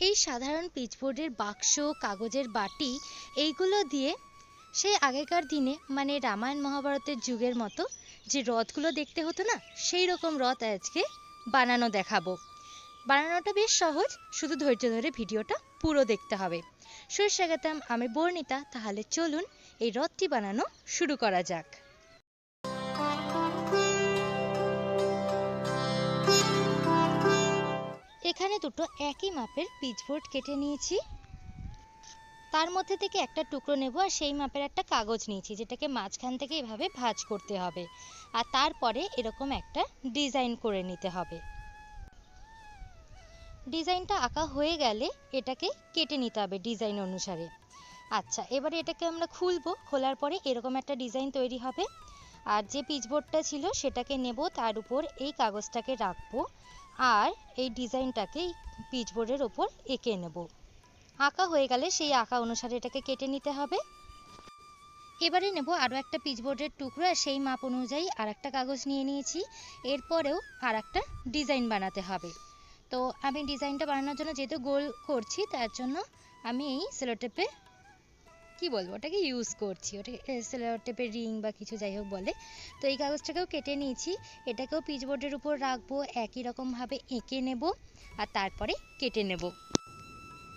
এই সাধারণ পিচবোর্ডের বাক্স, কাগজের বাটি, এইগুলো দিয়ে সেই আগেকার দিনে মানে রামায়ণ মহাভারতের যুগের মতো, যে রথগুলো দেখতে হতো না, সেই রকম রথ আজকে বানানো দেখাবো। বানানোটা বেশ সহজ, শুধু ধৈর্য ধরে ভিডিওটা পুরো দেখতে হবে। সুস্বাগতম আমি বর্ণিতা, তাহলে চলুন এই রথটি বানানো শুরু করা যাক। এখানে দুটো একই মাপের পিচবোর্ড কেটে নিয়েছি। তার মধ্যে থেকে একটা টুকরো নেব আর সেই মাপের একটা কাগজ নিয়েছি, যেটাকে মাঝখান থেকে এভাবে ভাঁজ করতে হবে। আর তারপরে এরকম একটা ডিজাইন করে নিতে হবে। ডিজাইনটা আঁকা হয়ে গেলে এটাকে কেটে নিতে হবে ডিজাইন অনুসারে। আচ্ছা এবারে এটাকে আমরা খুলবো, খোলার পরে এরকম একটা ডিজাইন তৈরি হবে। আর যে পিচবোর্ডটা ছিল সেটাকে নেব, তার উপর এই কাগজটাকে রাখব। আর এই ডিজাইনটাকে পিচবোর্ডের ওপর এঁকে নেব। আঁকা হয়ে গেলে সেই আঁকা অনুসারে এটাকে কেটে নিতে হবে। এবারে নেব আরও একটা পিচবোর্ডের টুকরো আর সেই মাপ অনুযায়ী আর একটা কাগজ নিয়ে নিয়েছি। এরপরেও আর একটা ডিজাইন বানাতে হবে। তো আমি ডিজাইনটা বানানোর জন্য যেহেতু গোল করছি, তার জন্য আমি এই সেলোটেপে কি বলব, ওটাকে ইউজ করছি। ওটাকে সেলোটেপের রিং বা কিছু যাই হোক বলে। তো এই কাগজটাকেও কেটে নিয়েছি। এটাকেও পিচবোর্ডের উপর রাখব, একই রকমভাবে এঁকে নেব আর তারপরে কেটে নেব।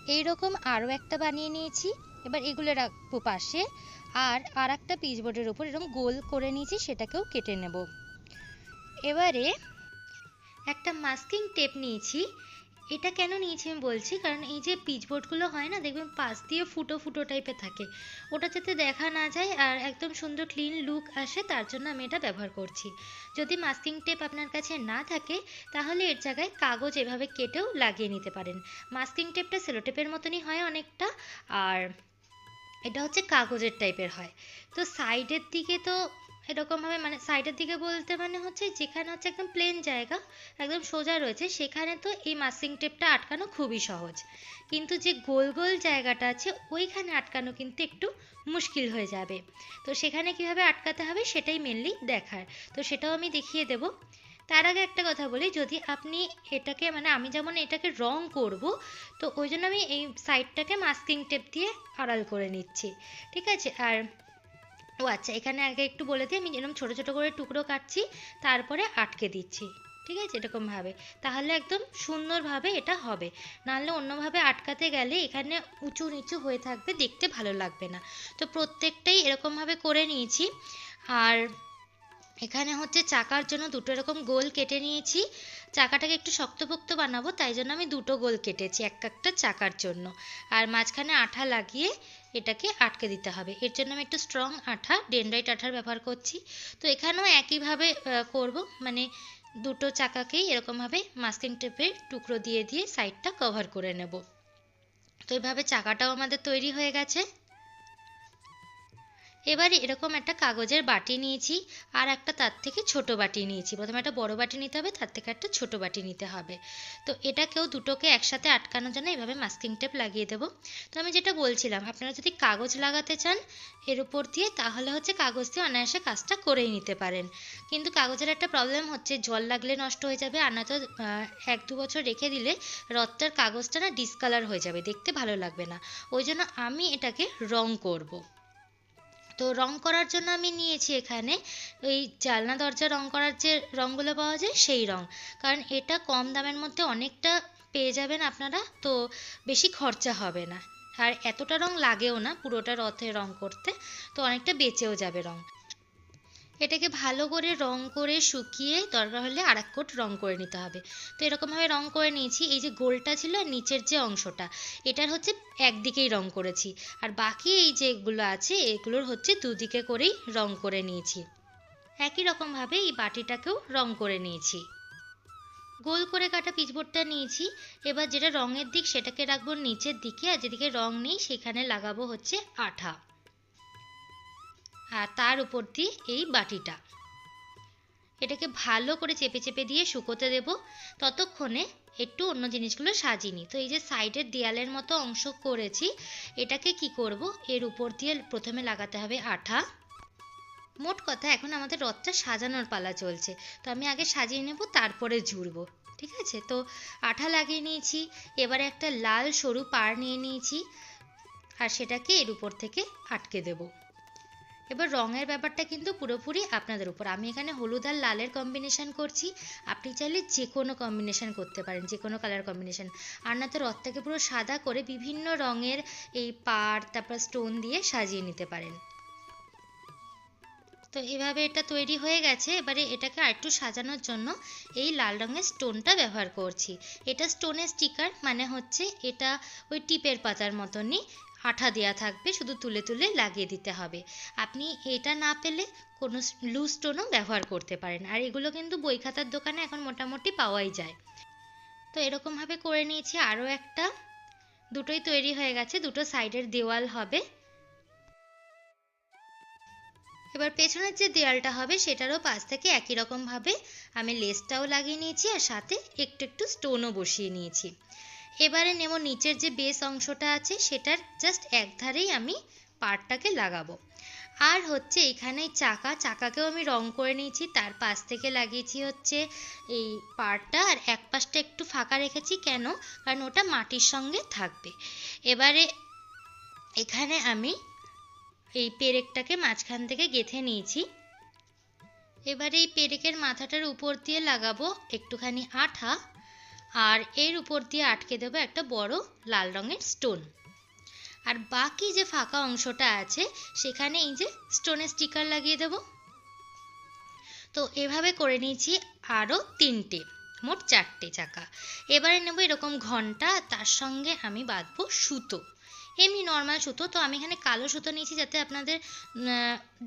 এই রকম আরও একটা বানিয়ে নিয়েছি। এবার এগুলো রাখব পাশে। আর আর একটা পিচবোর্ডের উপর এরকম গোল করে নিয়েছি, সেটাকেও কেটে নেব। এবারে একটা মাস্কিং টেপ নিয়েছি। এটা কেন নিয়েছি আমি বলছি? কারণ এই যে পিচবোর্ডগুলো হয় না, দেখবেন পাশ দিয়ে ফুটো ফুটো টাইপের থাকে। ওটা যাতে দেখা না যায় আর একদম সুন্দর ক্লিন লুক আসে, তার জন্য আমি এটা ব্যবহার করছি। যদি মাস্কিং টেপ আপনার কাছে না থাকে, তাহলে এর জায়গায় কাগজ এভাবে কেটেও লাগিয়ে নিতে পারেন। মাস্কিং টেপটা সেলোটেপের মতনই হয় অনেকটা, আর এটা হচ্ছে কাগজের টাইপের হয়। তো সাইডের দিকে তো এরকমভাবে মানে সাইডের দিকে বলতে মানে হচ্ছে যেখানে হচ্ছে একদম প্লেন জায়গা, একদম সোজা রয়েছে, সেখানে তো এই মাস্কিং টেপটা আটকানো খুবই সহজ। কিন্তু যে গোল গোল জায়গাটা আছে, ওইখানে আটকানো কিন্তু একটু মুশকিল হয়ে যাবে। তো সেখানে কীভাবে আটকাতে হবে সেটাই মেনলি দেখার। তো সেটাও আমি দেখিয়ে দেব। তার আগে একটা কথা বলি, যদি আপনি এটাকে মানে আমি যেমন এটাকে রং করব, তো ওই জন্য আমি এই সাইডটাকে মাস্কিং টেপ দিয়ে আড়াল করে নিচ্ছি। ঠিক আছে? আর ও আচ্ছা এখানে আগে একটু বলে দিই, আমি যেরকম ছোটো ছোটো করে টুকরো কাটছি, তারপরে আটকে দিচ্ছি, ঠিক আছে? এরকমভাবে। তাহলে একদম সুন্দরভাবে এটা হবে। নাহলে অন্যভাবে আটকাতে গেলে এখানে উঁচু নিচু হয়ে থাকবে, দেখতে ভালো লাগবে না। তো প্রত্যেকটাই এরকমভাবে করে নিয়েছি। আর এখানে হচ্ছে চাকার জন্য দুটো এরকম গোল কেটে নিয়েছি। চাকাটাকে একটু শক্তপোক্ত বানাবো, তাই জন্য আমি দুটো গোল কেটেছি, এক একটা চাকার জন্য। আর মাঝখানে আঠা লাগিয়ে এটাকে আটকে দিতে হবে। এর জন্য আমি একটু স্ট্রং আঠা ডেনড্রাইট আঠার ব্যবহার করছি। তো এখানেও একইভাবে করব। মানে দুটো চাকাকেই এরকমভাবে মাস্কিং টেপের টুকরো দিয়ে দিয়ে সাইডটা কভার করে নেব। তো এইভাবে চাকাটাও আমাদের তৈরি হয়ে গেছে। এবারে এরকম একটা কাগজের বাটি নিয়েছি, আর একটা তার থেকে ছোট বাটি নিয়েছি। প্রথমে একটা বড় বাটি নিতে হবে, তার থেকে একটা ছোট বাটি নিতে হবে। তো এটাকেও দুটোকে একসাথে আটকানোর জন্য এভাবে মাস্কিং টেপ লাগিয়ে দেবো। তো আমি যেটা বলছিলাম, আপনারা যদি কাগজ লাগাতে চান, এর উপর দিয়ে তাহলে হচ্ছে কাগজ দিয়ে অনায়াসে কাজটা করেই নিতে পারেন। কিন্তু কাগজের একটা প্রবলেম হচ্ছে, জল লাগলে নষ্ট হয়ে যাবে, আর নয়তো এক দু বছর রেখে দিলে রথটার কাগজটা না ডিসকালার হয়ে যাবে, দেখতে ভালো লাগবে না। ওই জন্য আমি এটাকে রং করব। তো রং করার জন্য আমি নিয়েছি এখানে। ওই জালনা দরজা রং করার যে রঙগুলো পাওয়া যায় সেই রং। কারণ এটা কম দামের মধ্যে অনেকটা পেয়ে যাবেন আপনারা, তো বেশি খরচা হবে না। আর এতটা রং লাগেও না পুরোটা রথে রং করতে, তো অনেকটা বেঁচেও যাবে রং। এটাকে ভালো করে রং করে শুকিয়ে দরকার হলে আর এক কোট রং করে নিতে হবে। তো এরকমভাবে রং করে নিয়েছি, এই যে গোলটা ছিল আর নিচের যে অংশটা, এটার হচ্ছে একদিকেই রং করেছি। আর বাকি এই যেগুলো আছে, এগুলোর হচ্ছে দুদিকে করেই রং করে নিয়েছি। একই রকমভাবে এই বাটিটাকেও রং করে নিয়েছি। গোল করে কাটা পিচবোর্ডটা নিয়েছি। এবার যেটা রঙের দিক, সেটাকে রাখব নিচের দিকে, আর যেদিকে রং নেই, সেখানে লাগাবো হচ্ছে আঠা। আর তার উপর দিয়ে এই বাটিটা। এটাকে ভালো করে চেপে চেপে দিয়ে শুকোতে দেব। ততক্ষণে একটু অন্য জিনিসগুলো সাজিয়ে নিই। তো এই যে সাইডের দেয়ালের মতো অংশ করেছি, এটাকে কি করব? এর উপর দিয়ে প্রথমে লাগাতে হবে আঠা। মোট কথা, এখন আমাদের রথটা সাজানোর পালা চলছে। তো আমি আগে সাজিয়ে নেব, তারপরে জুড়বো ঠিক আছে? তো আঠা লাগিয়ে নিয়েছি, এবারে একটা লাল সরু পাড় নিয়ে নিয়েছি, আর সেটাকে এর উপর থেকে আটকে দেব। এবার রঙের ব্যাপারটা কিন্তু পুরোপুরি আপনাদের উপর। আমি এখানে হলুদ আর লালের কম্বিনেশন করছি। আপনি চাইলে যে কোনো কম্বিনেশন করতে পারেন, যে কোনো কালার কম্বিনেশন আর না তো রথটাকে পুরো সাদা করে বিভিন্ন রঙের এই পাড়, তারপর স্টোন দিয়ে সাজিয়ে নিতে পারেন। তো এভাবে এটা তৈরি হয়ে গেছে। এবারে এটাকে আরেকটু সাজানোর জন্য এই লাল রঙের স্টোনটা ব্যবহার করছি। এটা স্টোনের স্টিকার মানে হচ্ছে এটা ওই টিপের পাতার মতনই আঠা দেওয়া থাকবে, শুধু তুলে তুলে লাগিয়ে দিতে হবে। আপনি এটা না পেলে কোনো লুজ স্টোনও ব্যবহার করতে পারেন। আর এগুলো কিন্তু বই খাতার দোকানে এখন মোটামুটি পাওয়াই যায়। তো এরকমভাবে করে নিয়েছি। আরও একটা, দুটোই তৈরি হয়ে গেছে। দুটো সাইডের দেওয়াল হবে। এবার পেছনের যে দেয়ালটা হবে সেটারও পাশ থেকে একই রকমভাবে আমি লেসটাও লাগিয়ে নিয়েছি আর সাথে একটু একটু স্টোনও বসিয়ে নিয়েছি। এবারে নেব নিচের যে বেস অংশটা আছে সেটার জাস্ট এক ধারেই আমি পাড়টাকে লাগাবো। আর হচ্ছে এখানে চাকা, চাকাকেও আমি রং করে নিয়েছি, তার পাশ থেকে লাগিয়েছি হচ্ছে এই পাড়টা, আর এক পাশটা একটু ফাঁকা রেখেছি। কেন? কারণ ওটা মাটির সঙ্গে থাকবে। এবারে এখানে আমি এই পেরেকটাকে মাঝখান থেকে গেঁথে নিয়েছি। এবারে এই পেরেকের মাথাটার উপর দিয়ে লাগাবো একটুখানি আঠা আর এর উপর দিয়ে আটকে দেবো একটা বড় লাল রঙের স্টোন। আর বাকি যে ফাঁকা অংশটা আছে, সেখানে এই যে স্টোনের স্টিকার লাগিয়ে দেব। তো এভাবে করে নিয়েছি আরও তিনটে, মোট চারটে চাকা। এবারে নেব এরকম ঘণ্টা, তার সঙ্গে আমি বাঁধবো সুতো। এমনি নর্মাল সুতো। তো আমি এখানে কালো সুতো নিয়েছি যাতে আপনাদের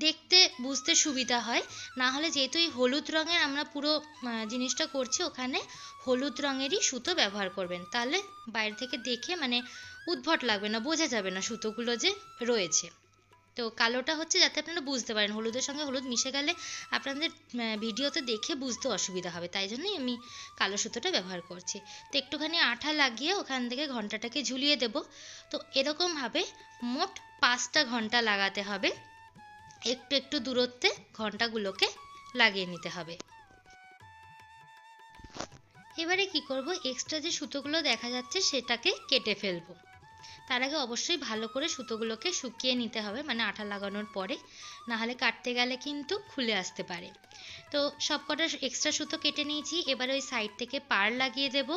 দেখতে, বুঝতে সুবিধা হয়। না হলে যেহেতু এই হলুদ রঙের আমরা পুরো জিনিসটা করছি, ওখানে হলুদ রঙেরই সুতো ব্যবহার করবেন। তাহলে বাইরে থেকে দেখে মানে উদ্ভট লাগবে না, বোঝা যাবে না সুতোগুলো যে রয়েছে। তো কালোটা হচ্ছে যাতে আপনারা বুঝতে পারেন। হলুদের সঙ্গে হলুদ মিশে গেলে আপনাদের ভিডিওতে দেখে বুঝতে অসুবিধা হবে। তাই জন্যই আমি কালো সুতোটা ব্যবহার করছি। তো একটুখানি আঠা লাগিয়ে ওখান থেকে ঘন্টাটাকে ঝুলিয়ে দেব। তো এরকমভাবে মোট পাঁচটা ঘণ্টা লাগাতে হবে। একটু একটু দূরত্বে ঘন্টাগুলোকে লাগিয়ে নিতে হবে। এবারে কি করব? এক্সট্রা যে সুতোগুলো দেখা যাচ্ছে সেটাকে কেটে ফেলব। তার আগে অবশ্যই ভালো করে সুতোগুলোকে শুকিয়ে নিতে হবে মানে আঠা লাগানোর পরে। না হলে কাটতে গেলে কিন্তু খুলে আসতে পারে। তো সব কটা এক্সট্রা সুতো কেটে নিয়েছি, এবার ওই সাইড থেকে পার লাগিয়ে দেব।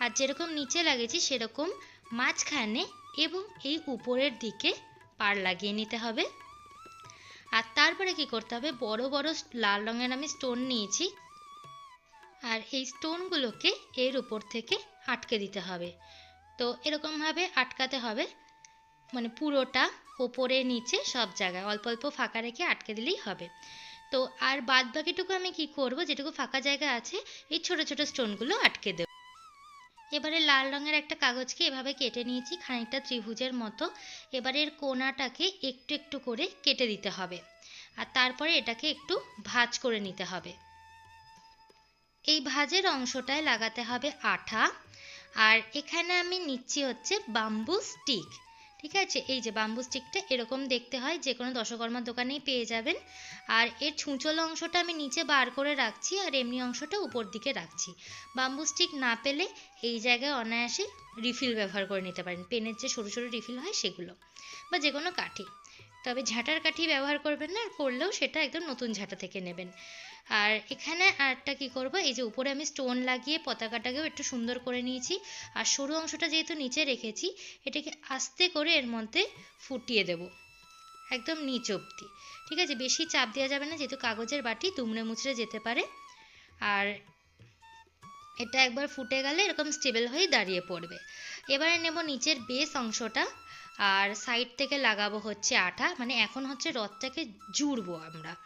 আর যেরকম নিচে লাগিয়েছি, সেরকম মাঝখানে এবং এই উপরের দিকে পার লাগিয়ে নিতে হবে। আর তারপরে কি করতে হবে, বড় বড় লাল রঙের আমি স্টোন নিয়েছি। আর এই স্টোনগুলোকে এর উপর থেকে আটকে দিতে হবে। তো এরকমভাবে আটকাতে হবে। মানে পুরোটা ওপরে নিচে সব জায়গায় অল্প অল্প ফাঁকা রেখে আটকে দিলেই হবে। তো আর বাদ বাকিটুকু আমি কি করব? যেটুকু ফাঁকা জায়গা আছে, এই ছোট ছোট স্টোনগুলো আটকে দেব। এবারে লাল রঙের একটা কাগজকে এভাবে কেটে নিয়েছি, খানিকটা ত্রিভুজের মতো। এবারে এর কোনাটাকে একটু একটু করে কেটে দিতে হবে। আর তারপরে এটাকে একটু ভাঁজ করে নিতে হবে। এই ভাঁজের অংশটায় লাগাতে হবে আঠা। আর এখানে আমি নিচ্ছি হচ্ছে বাম্বু স্টিক ঠিক আছে? এই যে বাম্বু স্টিকটা এরকম দেখতে হয় যে কোনো দশকর্মার দোকানেই পেয়ে যাবেন। আর এর ছুঁচল অংশটা আমি নিচে বার করে রাখছি আর এমনি অংশটা উপর দিকে রাখছি। বাম্বু স্টিক না পেলে এই জায়গায় অনায়াসে রিফিল ব্যবহার করে নিতে পারেন। পেনের যে সরু সরু রিফিল হয় সেগুলো বা যে কোনো কাঠি। তবে ঝাঁটার কাঠি ব্যবহার করবেন না, করলেও সেটা একদম নতুন ঝাঁটা থেকে নেবেন। আর এখানে আরেকটা কি করব? এই যে উপরে আমি স্টোন লাগিয়ে পতাকাটাকেও একটু সুন্দর করে নিয়েছি। আর সরু অংশটা যেহেতু নিচে রেখেছি, এটাকে আস্তে করে এর মধ্যে ফুটিয়ে দেব। একদম নিচ অব্দি ঠিক আছে? বেশি চাপ দেওয়া যাবে না, যেহেতু কাগজের বাটি, দুমড়ে মুচড়ে যেতে পারে। আর এটা একবার ফুটে গেলে এরকম স্টেবল হয়ে দাঁড়িয়ে পড়বে। এবারে নেব নিচের বেস অংশটা। আর সাইড থেকে লাগাবো হচ্ছে আঠা। মানে এখন হচ্ছে রথটাকে জুড়বো আমরা।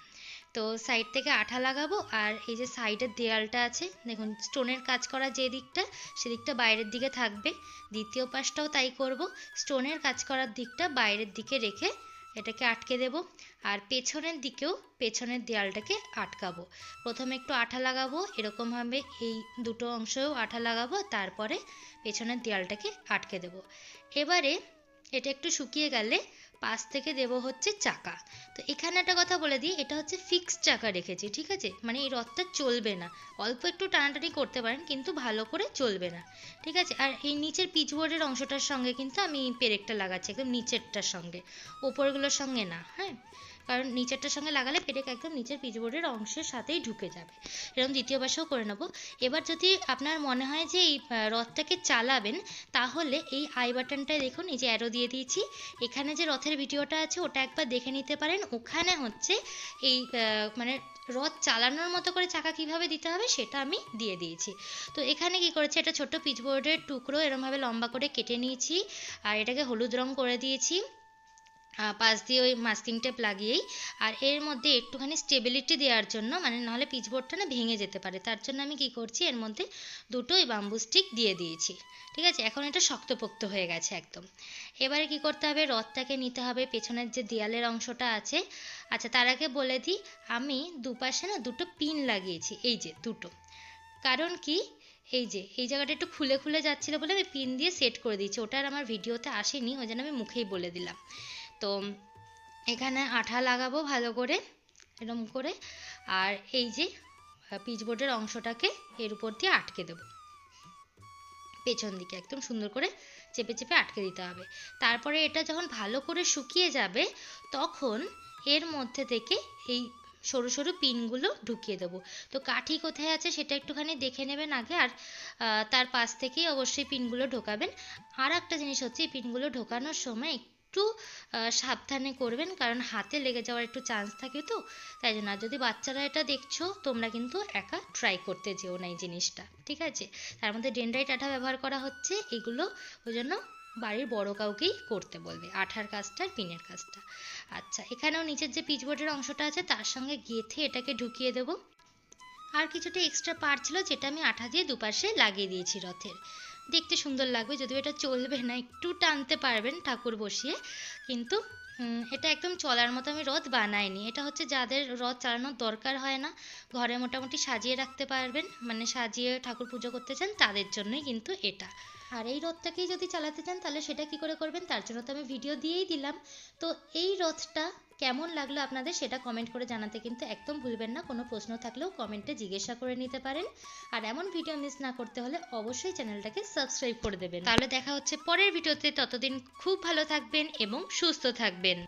তো সাইড থেকে আঠা লাগাবো, আর এই যে সাইডের দেয়ালটা আছে, দেখুন স্টোনের কাজ করা যে দিকটা, সেদিকটা বাইরের দিকে থাকবে। দ্বিতীয় পাশটাও তাই করব স্টোনের কাজ করার দিকটা বাইরের দিকে রেখে এটাকে আটকে দেব, আর পেছনের দিকেও পেছনের দেয়ালটাকে আটকাবো। প্রথমে একটু আঠা লাগাবো এরকমভাবে এই দুটো অংশেও আঠা লাগাবো, তারপরে পেছনের দেয়ালটাকে আটকে দেব। এবারে এটা একটু শুকিয়ে গেলে পাশ থেকে দেব হচ্ছে চাকা। তো এখানে একটা কথা বলে দিই, এটা হচ্ছে ফিক্সড চাকা রেখেছি, ঠিক আছে? মানে এই রথটা চলবে না। অল্প একটু টানাটানি করতে পারেন, কিন্তু ভালো করে চলবে না, ঠিক আছে? আর এই নিচের পিচবোর্ডের অংশটার সঙ্গে কিন্তু আমি পেরেকটা লাগাচ্ছি, একদম নিচেরটার সঙ্গে। ওপরগুলোর সঙ্গে না হ্যাঁ? কারণ নিচেরটার সঙ্গে লাগালে পেরেক একদম নিচের পিচবোর্ডের অংশের সাথেই ঢুকে যাবে। এরকম দ্বিতীয় পাশেও করে নেব। এবার যদি আপনার মনে হয় যে এই রথটাকে চালাবেন, তাহলে এই আই বাটনটায় দেখুন, এই যে অ্যারো দিয়ে দিয়েছি। এখানে যে রথের ভিডিওটা আছে, ওটা একবার দেখে নিতে পারেন। ওখানে হচ্ছে এই মানে রথ চালানোর মতো করে চাকা কীভাবে দিতে হবে, সেটা আমি দিয়ে দিয়েছি। তো এখানে কি করেছি, একটা ছোট্ট পিচবোর্ডের টুকরো এরমভাবে লম্বা করে কেটে নিয়েছি। আর এটাকে হলুদ রং করে দিয়েছি। পাশ দিয়ে ওই মাস্কিং টেপ লাগিয়েই, আর এর মধ্যে একটুখানি স্টেবিলিটি দেওয়ার জন্য মানে নাহলে পিচবোর্ডটা না ভেঙে যেতে পারে। তার জন্য আমি কি করছি, এর মধ্যে দুটো ওই বাম্বু স্টিক দিয়ে দিয়েছি। ঠিক আছে? এখন এটা শক্তপোক্ত হয়ে গেছে একদম। এবারে কি করতে হবে? রথটাকে নিতে হবে। পেছনের যে দেয়ালের অংশটা আছে আচ্ছা তার আগে বলে দিই, আমি দুপাশে না দুটো পিন লাগিয়েছি, এই যে দুটো। কারণ কি? এই যে, এই জায়গাটা একটু খুলে খুলে যাচ্ছিল বলে আমি পিন দিয়ে সেট করে দিয়েছি। ওটা আর আমার ভিডিওতে আসেনি, ওই জন্য আমি মুখেই বলে দিলাম। তো এখানে আঠা লাগাবো ভালো করে এরকম করে। আর এই যে পিচবোর্ডের অংশটাকে এর উপর দিয়ে আটকে দেবো। পেছন দিকে একদম সুন্দর করে চেপে চেপে আটকে দিতে হবে। তারপরে এটা যখন ভালো করে শুকিয়ে যাবে, তখন এর মধ্যে থেকে এই সরু সরু পিনগুলো ঢুকিয়ে দেবো। তো কাঠি কোথায় আছে সেটা একটুখানি দেখে নেবেন আগে। আর তার পাশ থেকেই অবশ্যই পিনগুলো ঢোকাবেন। আর একটা জিনিস হচ্ছে এই পিনগুলো ঢোকানোর সময় একটু সাবধানে করবেন, কারণ হাতে লেগে যাওয়ার একটু চান্স থাকে তো। তাই জন্য আর যদি বাচ্চারা এটা দেখছ, তোমরা কিন্তু একা ট্রাই করতে যেও না এই জিনিসটা, ঠিক আছে? তার মধ্যে ডেন্ড্রাইট আঠা ব্যবহার করা হচ্ছে, এগুলো ওই জন্য বাড়ির বড় কাউকেই করতে বলবে, আঠার কাজটা আর পিনের কাজটা। আচ্ছা এখানেও নিচের যে পিচবোর্ডের অংশটা আছে, তার সঙ্গে গেঁথে এটাকে ঢুকিয়ে দেবো। আর কিছুটা এক্সট্রা পার্ট ছিল, যেটা আমি আঠা দিয়ে দুপাশে লাগিয়ে দিয়েছি রথের। দেখতে সুন্দর লাগবে। যদিও এটা চলবে না, একটু টানতে পারবেন ঠাকুর বসিয়ে। কিন্তু এটা একদম চলার মতো আমি রথ বানাইনি। এটা হচ্ছে যাদের রথ চালানোর দরকার হয় না, ঘরে মোটামুটি সাজিয়ে রাখতে পারবেন। মানে সাজিয়ে ঠাকুর পুজো করতে চান, তাদের জন্যই কিন্তু এটা। আর এই রথটাকেই যদি চালাতে চান, তাহলে সেটা কি করে করবেন? তার জন্য তো আমি ভিডিও দিয়েই দিলাম। তো এই রথটা কেমন লাগল আপনাদের সেটা কমেন্ট করে জানাতে কিন্তু একদম ভুলবেন না। কোনো প্রশ্ন থাকলেও কমেন্টে জিজ্ঞাসা করে নিতে পারেন। আর এমন ভিডিও মিস না করতে হলে অবশ্যই চ্যানেলটাকে সাবস্ক্রাইব করে দেবেন। তাহলে দেখা হচ্ছে পরের ভিডিওতে ততদিন খুব ভালো থাকবেন এবং সুস্থ থাকবেন।